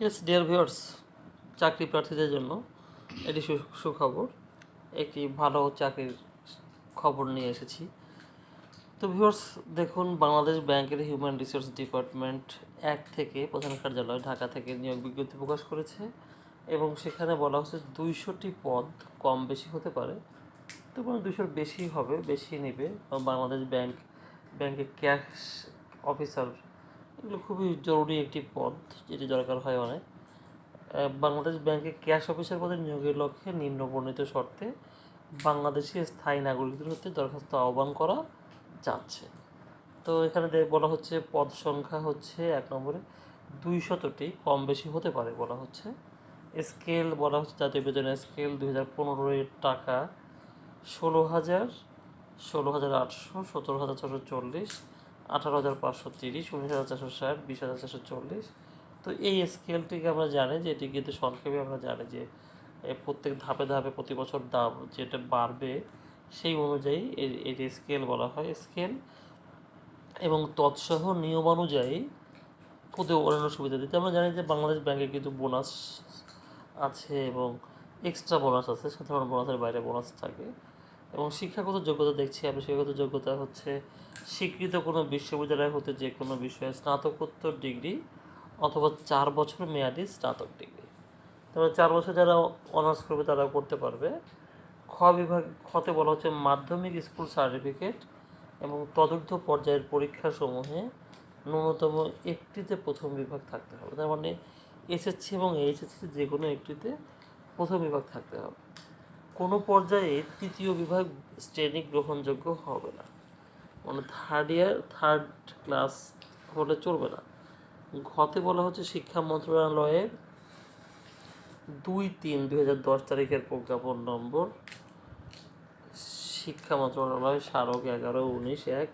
Yes dear viewers চাকরি প্রার্থীদের জন্য এটি সুখবর, একটি ভালো চাকরির খবর নিয়ে এসেছি। তো ভিউয়ার্স দেখুন, বাংলাদেশ ব্যাংকের হিউম্যান রিসোর্স ডিপার্টমেন্ট এক থেকে প্রধান কার্যালয় ঢাকা থেকে নিয়োগ বিজ্ঞপ্তি প্রকাশ করেছে এবং সেখানে বলা হচ্ছে দুইশোটি পদ কম বেশি হতে পারে। তো মানে দুশোর বেশি হবে, বেশি নেবে। বাংলাদেশ ব্যাংক ব্যাংকে ক্যাশ অফিসার এগুলো খুবই জরুরি একটি পদ যেটি দরকার হয় অনেক। বাংলাদেশ ব্যাংকে ক্যাশ অফিসার পদে নিয়োগের লক্ষ্যে নিম্ন বর্ণিত শর্তে বাংলাদেশি স্থায়ী নাগরিকদের হতে দরখাস্ত আহ্বান করা যাচ্ছে। তো এখানে বলা হচ্ছে পদ সংখ্যা হচ্ছে এক নম্বরে দুই শতটি কম বেশি হতে পারে বলা হচ্ছে। স্কেল বলা হচ্ছে জাতীয় বেতনের স্কেল দুই হাজার পনেরোর টাকা ষোলো হাজার ষোলো হাজার আটশো, সতেরো হাজার ছশো চল্লিশ। আঠারো হাজার পাঁচশো তিরিশ, উনিশ হাজার চারশো ষাট, বিশ হাজার চারশো চল্লিশ। তো এই স্কেলটিকে আমরা জানি যে এটি কিন্তু সংক্ষেপে আমরা জানি যে প্রত্যেক ধাপে ধাপে প্রতি বছর দাম যেটা বাড়বে, সেই অনুযায়ী এর স্কেল বলা হয়। স্কেল এবং তৎসহ নিয়মানুযায়ী প্রতি অন্যান্য সুবিধা দিতে। আমরা জানি যে বাংলাদেশ ব্যাংকে কিন্তু বোনাস আছে এবং এক্সট্রা বোনাস আছে, সাধারণ বোনাসের বাইরে বোনাস থাকে। এবং শিক্ষাগত যোগ্যতা দেখছি আমি। শিক্ষাগত যোগ্যতা হচ্ছে স্বীকৃত কোনো বিশ্ববিদ্যালয় হতে যে কোনো বিষয়ে স্নাতকোত্তর ডিগ্রি অথবা চার বছর মেয়াদি স্নাতক ডিগ্রি। তবে চার বছর যারা অনার্স করবে তারা করতে পারবে। খ বিভাগ, খতে বলা হচ্ছে মাধ্যমিক স্কুল সার্টিফিকেট এবং তদূর্ধ্ব পর্যায়ের পরীক্ষাসমূহে ন্যূনতম একটিতে প্রথম বিভাগ থাকতে হবে। তার মানে এসএসসি এবং এইচএসসি যে কোনো একটিতে প্রথম বিভাগ থাকতে হবে। কোনো পর্যায়ে তৃতীয় বিভাগ শ্রেণি গ্রহণযোগ্য হবে না। মানে থার্ড ইয়ার থার্ড ক্লাস হলে চলবে না। ঘতে বলা হচ্ছে শিক্ষা মন্ত্রণালয়ের দুই তিন দুই হাজার দশ তারিখের প্রজ্ঞাপন নম্বর। শিক্ষা মন্ত্রণালয় স্মারক এগারো, উনিশ, এক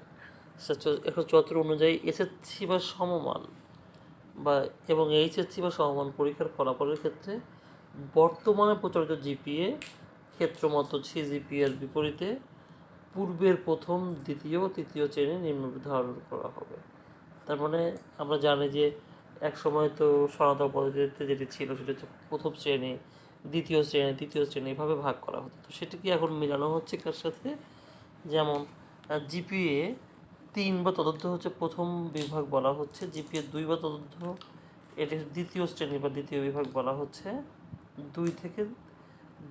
একশো চুয়াত্তর অনুযায়ী এসএসসি বা সমমান বা এবং এইচএসসি বা সমমান পরীক্ষার ফলাফলের ক্ষেত্রে বর্তমানে প্রচলিত জিপিএ ক্ষেত্রমত সিজিপিএর বিপরীতে পূর্বের প্রথম, দ্বিতীয় তৃতীয় শ্রেণি নিম্ন নির্ধারণ করা হবে। তার মানে আমরা জানি যে এক সময় তো সনাতন পদ্ধতিতে যেটি ছিল সেটা হচ্ছে প্রথম শ্রেণি, দ্বিতীয় শ্রেণি, তৃতীয় শ্রেণি এভাবে ভাগ করা হতো। তো সেটা কি এখন মেলানো হচ্ছে কার সাথে? যেমন জিপিএ তিন বা তদন্ত হচ্ছে প্রথম বিভাগ বলা হচ্ছে, জিপিএ দুই বা তদন্ত, এটি দ্বিতীয় শ্রেণি বা দ্বিতীয় বিভাগ বলা হচ্ছে। দুই থেকে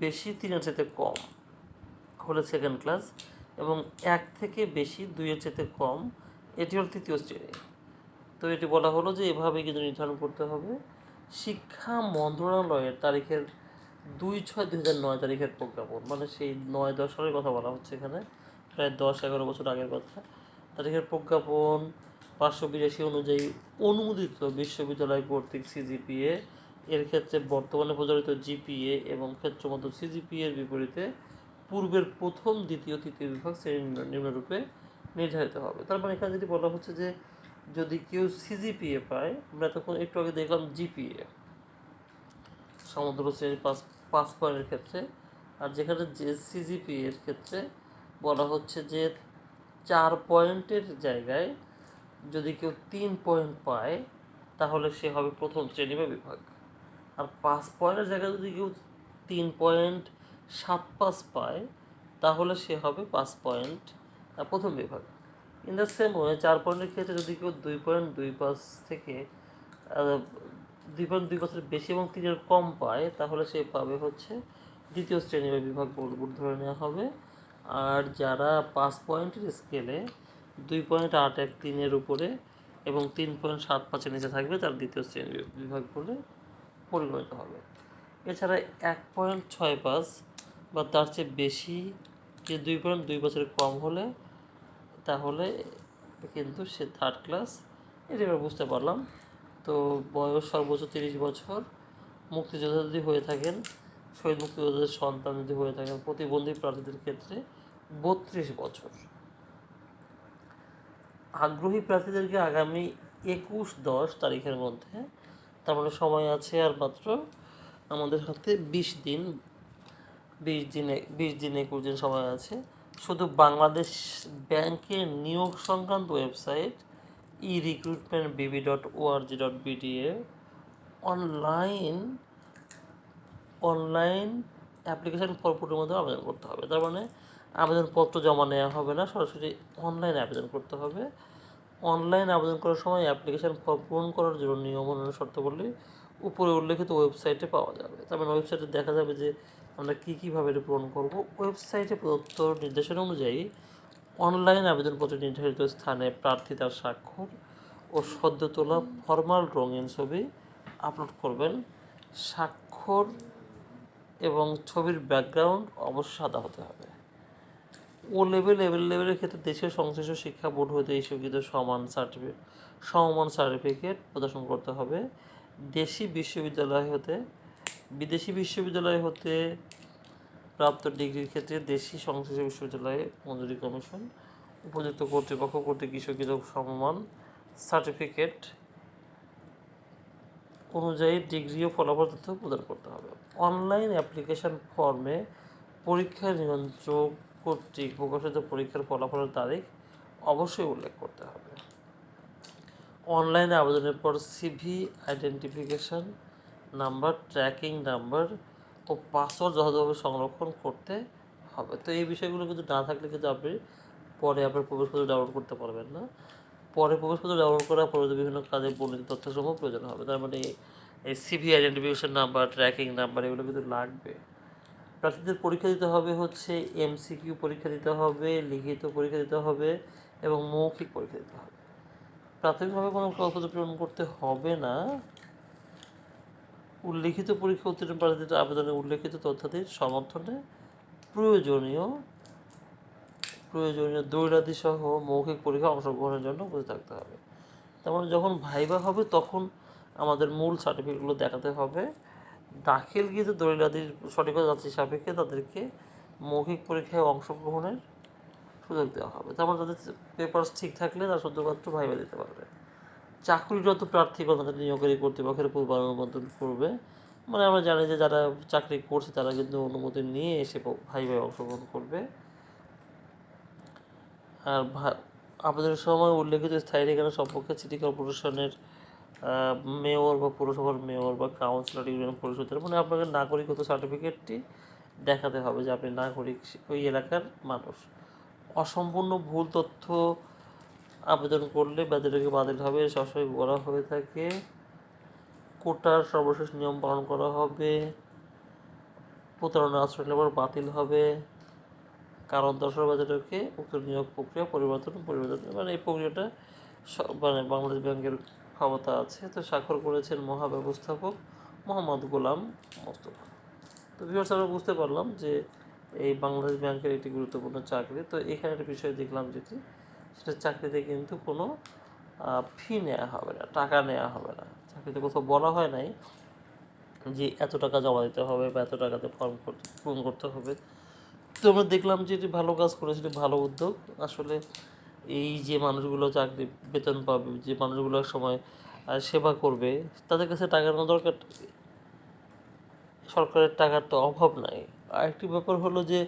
বেশি তিনের চাইতে কম হলে সেকেন্ড ক্লাস এবং এক থেকে বেশি দুইয়ের চাইতে কম এটি হল তৃতীয় শ্রেণি। তো এটি বলা হলো যে এভাবে কিন্তু নির্ধারণ করতে হবে। শিক্ষা মন্ত্রণালয়ের তারিখের দুই ছয় দুই হাজার নয় তারিখের প্রজ্ঞাপন মানে সেই নয় দশ সালের কথা বলা হচ্ছে এখানে, প্রায় দশ এগারো বছর আগের কথা। তারিখের প্রজ্ঞাপন পাঁচশো বিরাশি অনুযায়ী অনুমোদিত বিশ্ববিদ্যালয় কর্তৃক সিজিপিএ এর ক্ষেত্রে বর্তমানে প্রচলিত জিপিএ এবং ক্ষেত্রমত সিজিপিএ এর বিপরীতে পূর্বের প্রথম দ্বিতীয় তৃতীয় বিভাগ শ্রেণি নিম্নরূপে নির্ধারিত হবে। তার মানে এখানে যদি বলা হচ্ছে যে যদি কেউ সিজিপিএ পায়, আমরা তখন একটু আগে দেখলাম জিপিএ, সমুদ্র শ্রেণির পাস পাস পয়েন্টের ক্ষেত্রে। আর যেখানে যে সিজিপি এর ক্ষেত্রে বলা হচ্ছে যে চার পয়েন্টের জায়গায় যদি কেউ তিন পয়েন্ট পায়, তাহলে সে হবে প্রথম শ্রেণি বা বিভাগ। আর পাঁচ পয়েন্টের জায়গায় যদি কেউ তিন পয়েন্ট সাত পাঁচ পায়, তাহলে সে হবে পাঁচ পয়েন্ট প্রথম বিভাগ। ইন দ্য সেম ওয়ে চার পয়েন্টের ক্ষেত্রে যদি কেউ দুই পয়েন্ট, দুই পাঁচ থেকে দুই পয়েন্ট, দুই বছরের বেশি এবং তিনের কম পায়, তাহলে সে পাবে হচ্ছে দ্বিতীয় শ্রেণি বা বিভাগ ধরে নেওয়া হবে। আর যারা পাঁচ পয়েন্টের স্কেলে দুই পয়েন্ট আট এক তিনের উপরে এবং তিন পয়েন্ট সাত পাঁচের নিচে থাকবে, তার দ্বিতীয় শ্রেণি বিভাগ বলে পরিগণিত হবে। এছাড়া এক পয়েন্ট ছয় পাঁচ বা তার চেয়ে বেশি যে দুই পয়েন্ট দুই বছরের কম হলে, তাহলে কিন্তু সে থার্ড ক্লাস এটা এবার বুঝতে পারলাম। তো বয়স সর্বোচ্চ তিরিশ বছর, মুক্তিযোদ্ধা যদি হয়ে থাকেন, শহীদ মুক্তিযোদ্ধাদের সন্তান যদি হয়ে থাকেন, প্রতিবন্ধী প্রার্থীদের ক্ষেত্রে বত্রিশ বছর। আগ্রহী প্রার্থীদেরকে আগামী একুশ দশ তারিখের মধ্যে তার মানে সময় আছে আর মাত্র আমাদের হাতে বিশ দিন, বিশ দিনে, বিশ দিন একুশ দিন সময় আছে। শুধু বাংলাদেশ ব্যাংকের নিয়োগ সংক্রান্ত website E recruitment BB dot ORG dot BDA online online application ফর্মগুলোর মধ্যে আবেদন করতে হবে। তার মানে আবেদনপত্র জমা নেওয়া হবে না, সরাসরি অনলাইনে আবেদন করতে হবে। অনলাইন আবেদন করার সময় অ্যাপ্লিকেশান ফর্ম পূরণ করার জন্য নিয়ম অনুযায়ী শর্তাবলী উপরে উল্লেখিত ওয়েবসাইটে পাওয়া যাবে। মানে ওয়েবসাইটে দেখা যাবে যে আমরা কী কীভাবে এটা পূরণ করব। ওয়েবসাইটে প্রদত্ত নির্দেশনা অনুযায়ী অনলাইন আবেদনপত্রে নির্ধারিত স্থানে প্রার্থী তার স্বাক্ষর ও সদ্য তোলা ফরমাল রঙিন ছবি আপলোড করবেন। স্বাক্ষর এবং ছবির ব্যাকগ্রাউন্ড অবশ্যই সাদা হতে হবে। ও লেভেল লেভেল লেভেলের ক্ষেত্রে দেশের সংশ্লিষ্ট শিক্ষা বোর্ড হতে ইস্যুকৃত সমান সার্টিফিকেট সমমান সার্টিফিকেট প্রদর্শন করতে হবে। দেশি বিশ্ববিদ্যালয় হতে, বিদেশি বিশ্ববিদ্যালয় হতে প্রাপ্ত ডিগ্রির ক্ষেত্রে দেশি সংশ্লিষ্ট বিশ্ববিদ্যালয়ে মঞ্জুরি কমিশন উপযুক্ত কর্তৃপক্ষ কর্তৃক ইস্যুকৃত সমমান সার্টিফিকেট অনুযায়ী ডিগ্রি ও ফলাফল তথ্য প্রদান করতে হবে। অনলাইন অ্যাপ্লিকেশন ফর্মে পরীক্ষা নিয়ন্ত্রক কর্তৃক প্রকাশিত পরীক্ষার ফলাফলের তারিখ অবশ্যই উল্লেখ করতে হবে। অনলাইনে আবেদনের পর CV identification number tracking number ও পাসওয়ার্ড যথাযথভাবে সংরক্ষণ করতে হবে। তো এই বিষয়গুলো কিন্তু না থাকলে কিন্তু আপনি পরে আপনার প্রবেশপত্র ডাউনলোড করতে পারবেন না। পরে প্রবেশপত্র ডাউনলোড করার পরে বিভিন্ন কাজে বর্ণিত তথ্যসমূহ প্রয়োজন হবে। তার মানে এই CV identification number tracking number এগুলো কিন্তু লাগবে। প্রার্থীদের পরীক্ষা দিতে হবে হচ্ছে এমসিকিউ পরীক্ষা দিতে হবে, লিখিত পরীক্ষা দিতে হবে এবং মৌখিক পরীক্ষা দিতে হবে। প্রাথমিকভাবে কোনো কাগজপত্র পূরণ করতে হবে না। উল্লেখিত পরীক্ষা উত্তীর্ণ প্রার্থীদের আবেদনে উল্লেখিত তথ্যাদির সমর্থনে প্রয়োজনীয় প্রয়োজনীয় দৈরাদি সহ মৌখিক পরীক্ষা অংশগ্রহণের জন্য বসে থাকতে হবে। তার মানে যখন ভাইবা হবে তখন আমাদের মূল সার্টিফিকেটগুলো দেখাতে হবে। দাখিলকৃত দলিলাদির সঠিকতা যাত্রী সাপেক্ষে তাদেরকে মৌখিক পরীক্ষায় অংশগ্রহণের সুযোগ দেওয়া হবে। তারপর তাদের পেপারস ঠিক থাকলে তারা শুধুমাত্র ভাইবা দিতে পারবে। চাকরিরত প্রার্থীগণ তাদের নিয়োগকারী কর্তৃপক্ষের পূর্ব অনুমোদন করবে। মানে আমরা জানি যে যারা চাকরি করছে তারা কিন্তু অনুমতি নিয়ে এসে ভাই ভাই অংশগ্রহণ করবে। আর আবেদনের সময় উল্লেখিত স্থায়ী ঠিকানা সম্পর্কে সিটি কর্পোরেশনের মেয়র বা পৌরসভার মেয়র বা কাউন্সিলর ইউনিয়ন পরিষদের মানে আপনাকে নাগরিকত্ব সার্টিফিকেটটি দেখাতে হবে যে আপনি নাগরিক ওই এলাকার মানুষ। অসম্পূর্ণ ভুল তথ্য আবেদন করলে বাতিলকে বাতিল হবে সবসময় করা হয়ে থাকে। কোটার সর্বশেষ নিয়ম পালন করা হবে। প্রতারণা আশ্রয় নেবার বাতিল হবে। কারণ দশর বাজারকে উক্ত নিয়োগ প্রক্রিয়া পরিবর্তন পরিবর্তন মানে এই প্রক্রিয়াটা মানে বাংলাদেশ ব্যাংকের ক্ষমতা আছে, তো স্বাক্ষর করেছেন মহাব্যবস্থাপক মোহাম্মদ গোলাম মোস্তফা। তো ভিউয়ার্স আমরা বুঝতে পারলাম যে এই বাংলাদেশ ব্যাংকের একটি গুরুত্বপূর্ণ চাকরি। তো এখানে একটা বিষয় দেখলাম যেটি, সেটা চাকরিতে কিন্তু কোনো ফি নেওয়া হবে না, টাকা নেওয়া হবে না। চাকরিতে কোথাও বলা হয় নাই যে এত টাকা জমা দিতে হবে বা এত টাকাতে ফর্ম পূরণ করতে হবে। তো আমরা দেখলাম যে এটি ভালো কাজ করেছে ভালো উদ্যোগ। আসলে এই যে মানুষগুলো চাকরি, বেতন পাবে, যে মানুষগুলো সময় সেবা করবে, তাদের কাছে টাকার নেওয়া দরকার? সরকারের টাকার তো অভাব নাই। আরেকটি ব্যাপার হলো যে,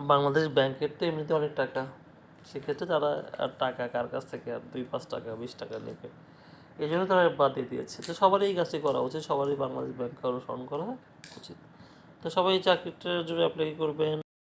বাংলাদেশ ব্যাংকের তো এমনিতে অনেক টাকা। সেক্ষেত্রে তারা আর টাকা কার কাছ থেকে? আর দুই, পাঁচ টাকা, বিশ টাকা নেবে। এই জন্য তারা বাদ দিয়ে দিয়েছে। তো সবারই এই কাজটি করা উচিত। সবারই বাংলাদেশ ব্যাংককে অনুসরণ করা উচিত। তো সবাই চাকরিটার জন্য অ্যাপ্লাই করবেন।